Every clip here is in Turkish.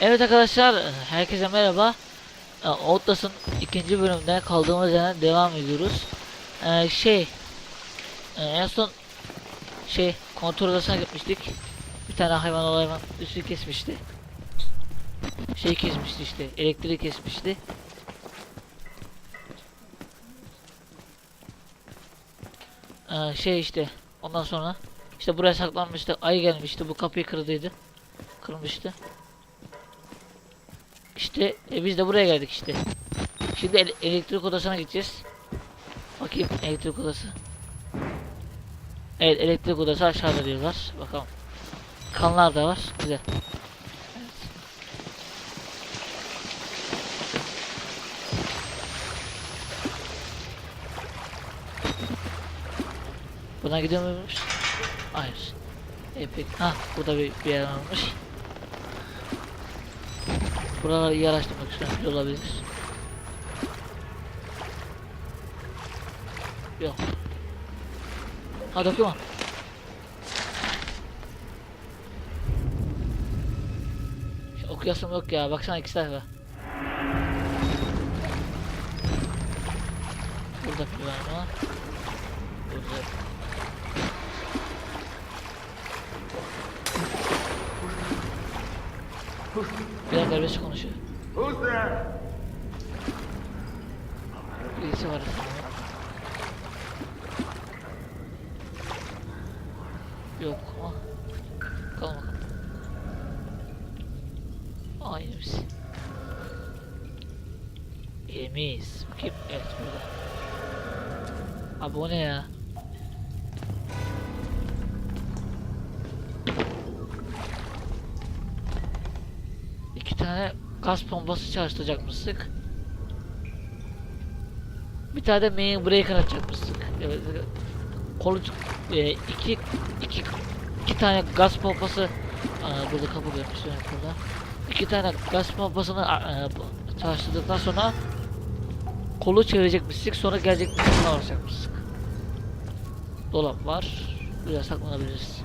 Evet arkadaşlar, herkese merhaba. Ee, Outlast'ın ikinci bölümünde kaldığımız yerden devam ediyoruz. Ee, şey, e, en son şey kontrol odasına gitmiştik. Bir tane hayvan o hayvan üstü kesmişti. Şey kesmişti işte, elektriği kesmişti. Ee, şey işte, ondan sonra işte buraya saklanmıştı, ayı gelmişti, bu kapıyı kırdıydı. Kırmıştı. İşte e, biz de buraya geldik işte. Şimdi ele- elektrik odasına gideceğiz. Bakayım elektrik odası. Evet elektrik odası aşağıda diyorlar. Bakalım. Kanlar da var. Güzel. Buna gidiyor muymuş? Hayır. E peki. Burada bir, bir yer varmış. Buraları iyi araştırmak istiyorum. Olabilir. Yok. Ha doküman. Okuyasım yok ya. Baksana iki sayfa. Burada bir var mı? Burada. Biraz serbest konuşuyor. Birisi var. Yok ama. Bakalım bakalım. Aynı biz. Yerimiz. Bakayım. Evet burada. Abi o ne ya? Gaz pompası çalıştıracakmıştık. Bir tane de main breaker açacakmıştık. Evet. Kolu e, iki, iki, iki tane gaz pompası Aa, burada kapı görmüşsün burada. İki tane gaz pompasını e, çalıştırdıktan sonra kolu çevirecekmiştik sonra gelecekmiştik alacakmıştık. Dolap var. Buraya saklanabiliriz.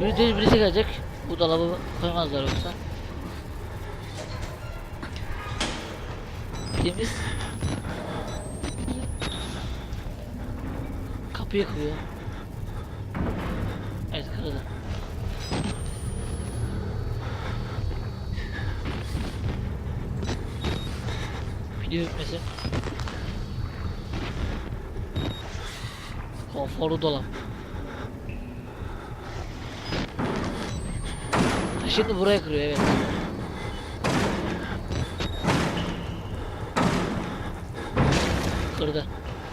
Biri değil birisi gelecek. Bu dolabı koymazlar yoksa. Temiz. Kapıyı kırıyor. Evet kırdı. Video bitmesin. Konforlu dolap. Şimdi buraya kırıyor evet. Kırdı.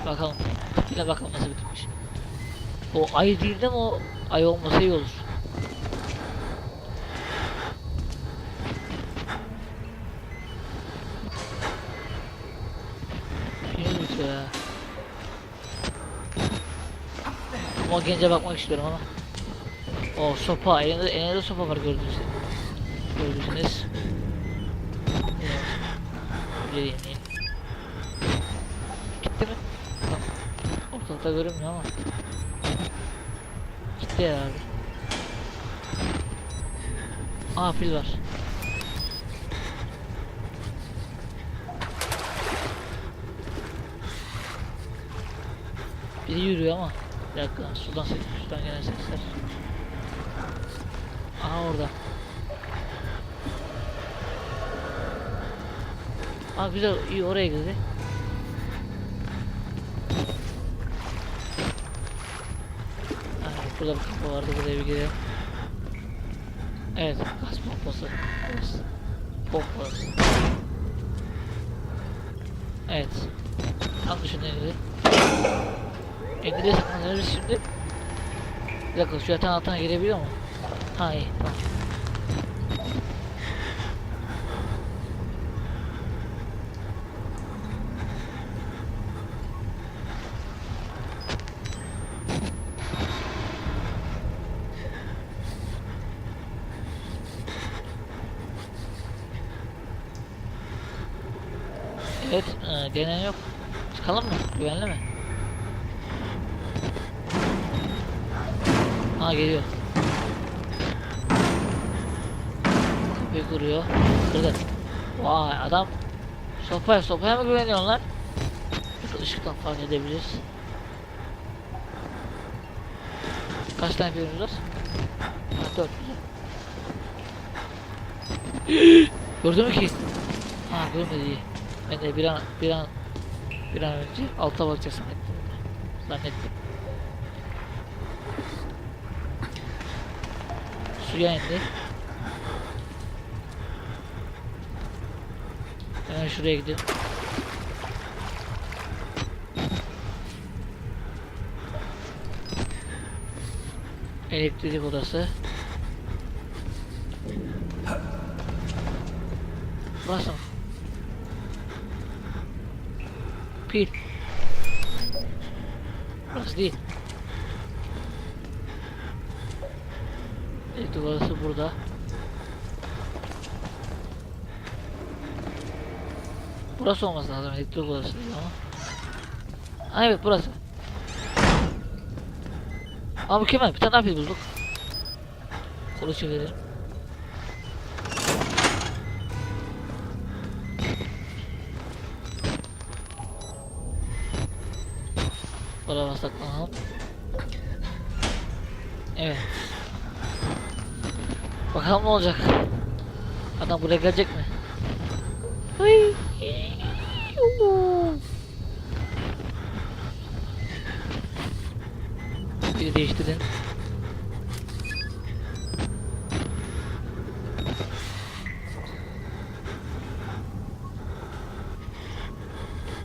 Bakalım. Yine bakalım nasıl bitirmiş. O ay değil de o ay olmasa iyi olur. Ya. Ama gence bakmak istiyorum ama. O sopa, elinde, elinde sopa var gördüğünüz Gördüğünüz. Evet. Ortalıkta görünmüyor ama. Gitti herhalde. Aa pil var. Biri yürüyor ama. Bir dakika sudan ses, sudan gelen sesler. Aha orada. Aa güzel iyi oraya girdi. Burada bir kapı vardı buraya bir girelim. Evet gaz pompası. Pompası. Evet. Tam dışında indi. İndi saklanırız şimdi. Bir dakika şu yatağın altına girebiliyor mu? Ha iyi tamam. Evet, e, gelen yok. Çıkalım mı? Güvenli mi? Ha geliyor. Kapıyı kuruyor. Kırdı. Vay adam sopaya sopaya mı? Şurada ışıktan fark edebiliriz. Kaç tane var? Ha, dört güzel. Gördün mü ki? Ha görmedi. Ben de bir an bir an bir an önce alta bakacak zannettim. Zannettim. Suya indi. Hemen şuraya gidelim. Elektrik odası. Burası mı? Pil. Burası değil. Elektrik odası burada. Burası olması lazım elektrik odası değil ama. Ha evet burası. Aa mükemmel bir tane daha pil bulduk. Kolu çevirelim. Buraya saklanalım. Evet. Bakalım ne olacak. Adam buraya gelecek mi? Ay. Bir değiştirin.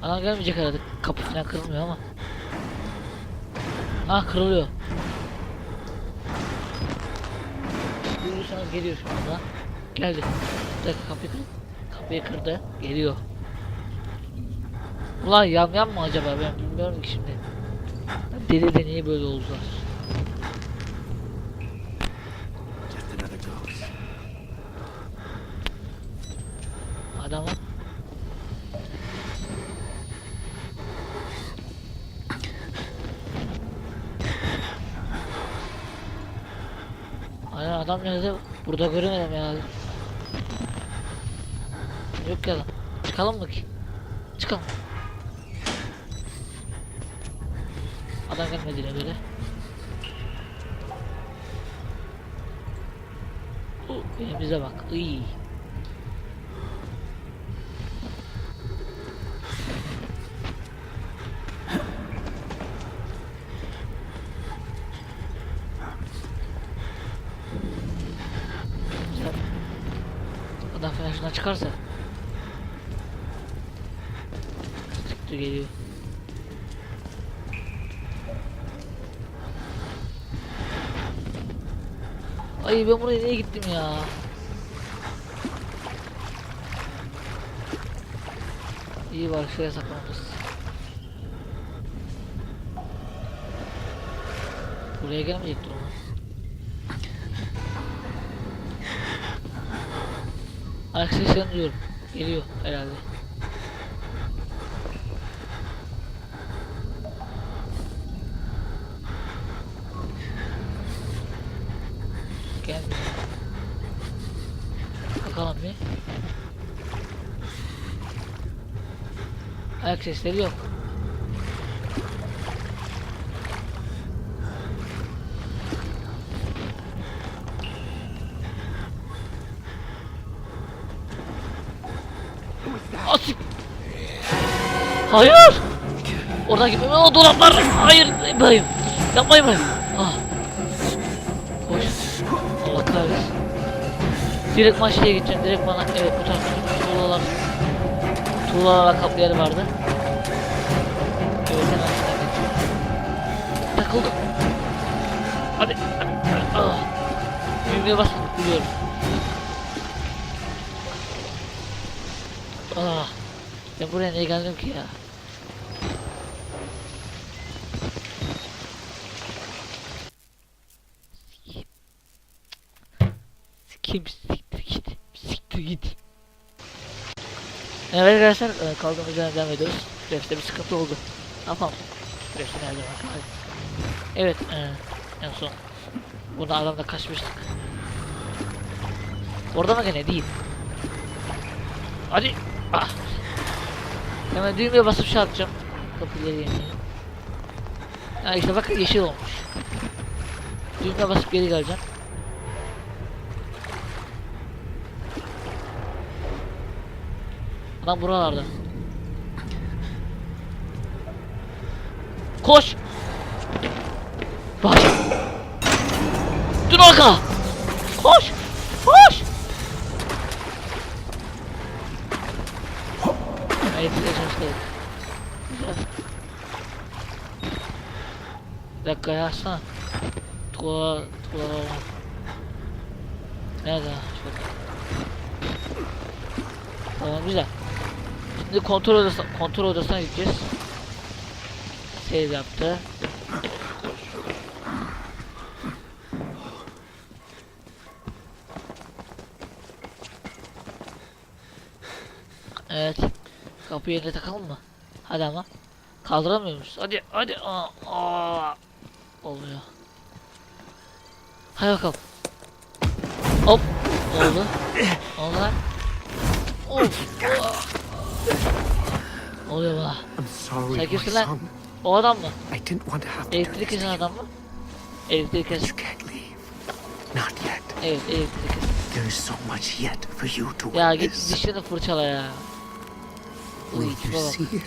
Adam gelmeyecek herhalde. Kapı falan kırılmıyor ama. Ah kırılıyor. Duyurursanız geliyor şu anda. Geldi. Bir dakika kapıyı kırdı. Kapıyı kırdı. Geliyor. Ulan yam yam mı acaba ben bilmiyorum ki şimdi. Deli de niye böyle oldular? Adam var. Adam nerede? Burada göremedim ya. Yok ya. Çıkalım mı ki? Çıkalım. Adam gelmediğine göre. Uh, bize bak. Iy. Güzel. Adam falan şuna çıkarsa. Çıktı geliyor. Ay ben buraya niye gittim ya? İyi var şuraya saklanırız. Buraya gelmeyecektir Ayak seslerini duyuyorum. Geliyor herhalde. Gelmiyor. Bakalım bir. Ayak sesleri yok. Hayır. Oradan gitmem. O dolaplar. Hayır. İbrahim. Yapma İbrahim. Ah. Koş. Allah kahretsin. Direkt maçlıya gideceğim. Direkt bana. Evet bu tarafta tuğlalar. Tuğlalarla kaplı yer vardı. Evet hemen geçiyorum. Takıldım. Hadi. Ah. Düğmeye basmadık biliyorum. Ah. Ben buraya niye geldim ki ya? Kim siktir git. Siktir git. Evet arkadaşlar e, yerden devam ediyoruz. Refte bir sıkıntı oldu. Ne yapalım? Refte nerede bak. Evet e, en son. Burada adamla kaçmıştık. Orada mı gene değil. Hadi. Ah. Hemen düğmeye basıp şey yapacağım. Kapıları yenileyim. Ha işte bak yeşil olmuş. Düğmeye basıp geri geleceğim. Adam buralarda. Koş. Bak. Dur arka. Koş. Koş. Hayır. Güzel. Bir dakika ya açsana. Tuğla, tuğla. Nerede? Şurada. Tamam güzel. Şimdi kontrol odasına, kontrol odasına gideceğiz. Save yaptı. Evet. Kapı yerine takalım mı? Hadi ama. Kaldıramıyor muyuz? Hadi hadi. Aa, aa. Oluyor. Hadi bakalım. Hop. Oldu. Oldu lan. Of. Oluyor bana. Sen kimsin lan? O adam mı? Elektrik kesen adam mı? Elektrik kesen. Not yet. Evet elektrik kesen. There is so much yet for you to Ya git witness. dişlerini fırçala ya. Uy Will you see it?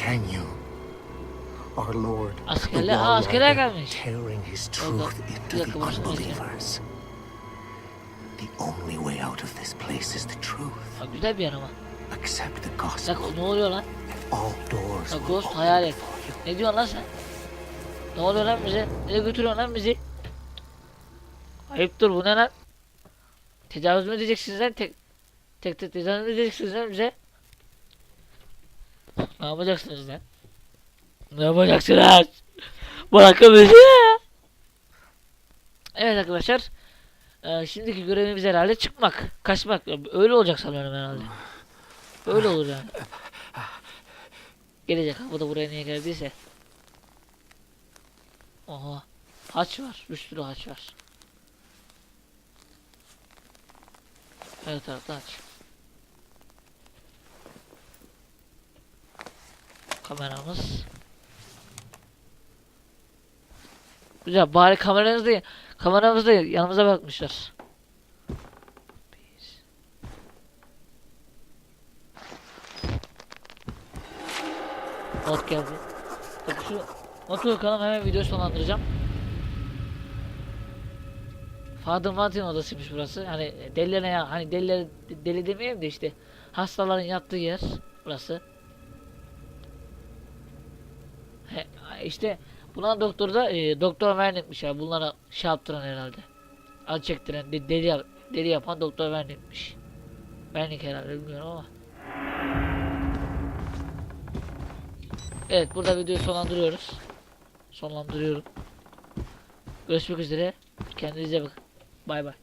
Can you? Our Lord, Askerler- Aa, askerler gelmiş. tearing his truth into the unbelievers. The only way out of this place is the truth. Güzel bir yer ama. Accept the gospel. dakika ne oluyor lan? All doors open hayal et. Ne diyorsun lan sen? Ne oluyor lan bize? Nereye götürüyorsun lan bizi? Ayıptır bu ne lan? Tecavüz mü edeceksiniz lan? Tek tek tek tecavüz mü edeceksiniz lan bize? Ne yapacaksınız lan? Ne yapacaksınız? Bırakın bizi. Evet arkadaşlar. Eee, şimdiki görevimiz herhalde çıkmak, kaçmak. Öyle olacak sanıyorum herhalde. Öyle olur yani. Gelecek ha bu da buraya niye geldiyse. Oha. Haç var. Bir sürü haç var. Her tarafta haç. Kameramız. Güzel bari kameranız da kameramız da yanımıza bakmışlar. Bir. Not geldi. Bak şu notu bakalım hemen video sonlandıracağım. Father Martin odasıymış burası. Hani delilere ya hani deliler deli demeyeyim de işte hastaların yattığı yer burası. He, işte buna doktor da e, doktor Vernet'miş ya bunlara şey yaptıran herhalde. Acı çektiren de, deli, deli yapan doktor Vernet'miş. Vernik herhalde bilmiyorum ama. Evet burada videoyu sonlandırıyoruz. Sonlandırıyorum. Görüşmek üzere. Kendinize bakın. Bay bay.